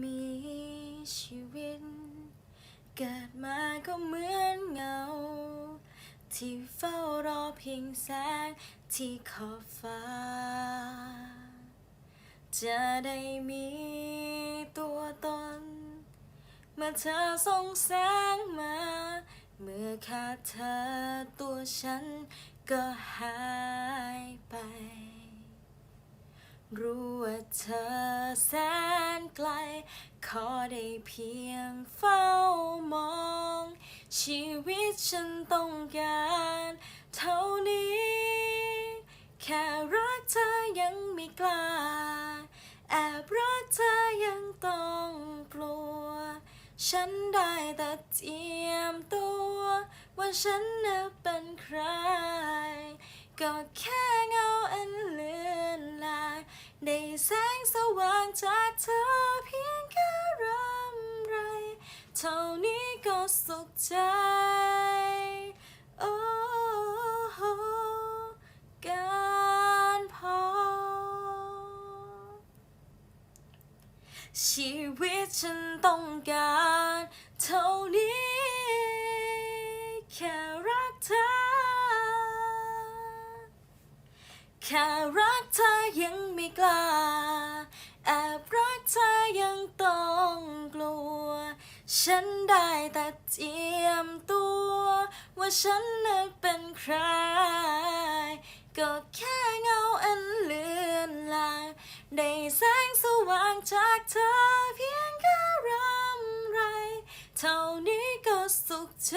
มีชีวิต เกิดมาก็เหมือนเงา ที่เฝ้ารอเพียงแสงที่ขอบฟ้า จะได้มีตัวตน เมื่อเธอส่งแสงมา เมื่อขาดเธอตัวฉันก็หายไป รู้ว่าเธอแสน ไกล ขอได้เพียงเฝ้ามอง ชีวิตฉันต้องการเท่านี้ แค่รักเธอยังไม่กล้า แอบรักเธอยังต้องกลัว ฉันได้แต่เจียมตัว ว่าฉันน่ะเป็นใคร ก็แค่เงาอันเลือนลางได้แสงสว่างจากเธอ เท่านี้ก็สุขใจโอ้โหการพอ ชีวิตฉันต้องการเท่านี้ แค่รักเธอ แค่รักเธอยังไม่กล้า ฉันได้แต่เจียมตัว ว่าฉันน่ะเป็นใคร ก็แค่เงาอันเลือนลางได้แสงสว่างจากเธอเพียงแค่รำไร เท่านี้ก็สุขใจ